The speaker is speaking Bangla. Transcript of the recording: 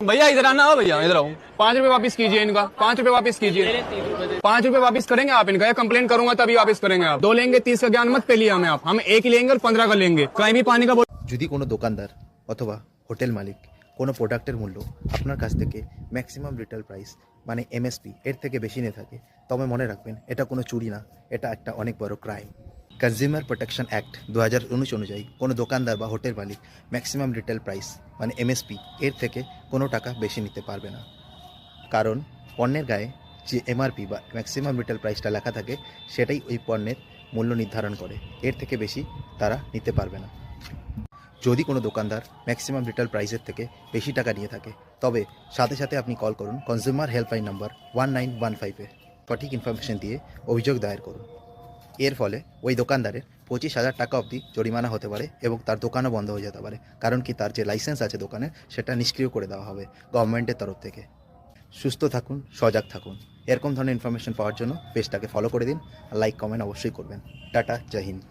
भैया इधर आना हो भैया इधर आओ पाँच रुपए वापस कीजिए इनका पाँच रुपए वापस कीजिए पाँच रुपए वापस करेंगे आप इनका कंप्लेन करूंगा तभी वापस करेंगे आप दो लेंगे तीस का ज्ञान मत पे लिया हमें आप हम एक ही लेंगे और पंद्रह का लेंगे कहीं भी पानी का बोतल যদি কোনো দোকানদার অথবা হোটেল মালিক কোনো প্রোডাক্টের মূল্য আপনার কাছ থেকে ম্যাক্সিমাম রিটেল প্রাইস মানে এমএসপি এর থেকে বেশি নিয়ে থাকে তবে মনে রাখবেন এটা কোনো চুরি না এটা একটা অনেক বড় ক্রাইম কনজিউমার প্রোটেকশন অ্যাক্ট দু হাজার উনিশ অনুযায়ী কোনো দোকানদার বা হোটেল মালিক ম্যাক্সিমাম রিটেল প্রাইস মানে এমএসপি এর থেকে কোনো টাকা বেশি নিতে পারবে না। কারণ পণ্যের গায়ে যে এমআরপি বা ম্যাক্সিমাম রিটেল প্রাইসটা লেখা থাকে, সেটাই ওই পণ্যের মূল্য নির্ধারণ করে। এর থেকে বেশি তারা নিতে পারবে না। যদি কোনো দোকানদার ম্যাক্সিমাম রিটেল প্রাইসের থেকে বেশি টাকা নিয়ে থাকে, তবে সাথে সাথে আপনি কল করুন consumer helpline number one nine one ফাইভে সঠিক ইনফরমেশন দিয়ে অভিযোগ দায়ের করুন। এর ফলে ওই দোকানদারের পঁচিশ হাজার টাকা অবধি জরিমানা হতে পারে এবং তার দোকানও বন্ধ হয়ে যেতে পারে। কারণ কি, তার যে লাইসেন্স আছে দোকানে, সেটা নিষ্ক্রিয় করে দেওয়া হবে গভর্নমেন্টের তরফ থেকে। সুস্থ থাকুন, সজাগ থাকুন। এরকম ধরনের ইনফরমেশন পাওয়ার জন্য পেজটাকে ফলো করে দিন। লাইক কমেন্ট অবশ্যই করবেন। টাটা, জয় হিন্দ।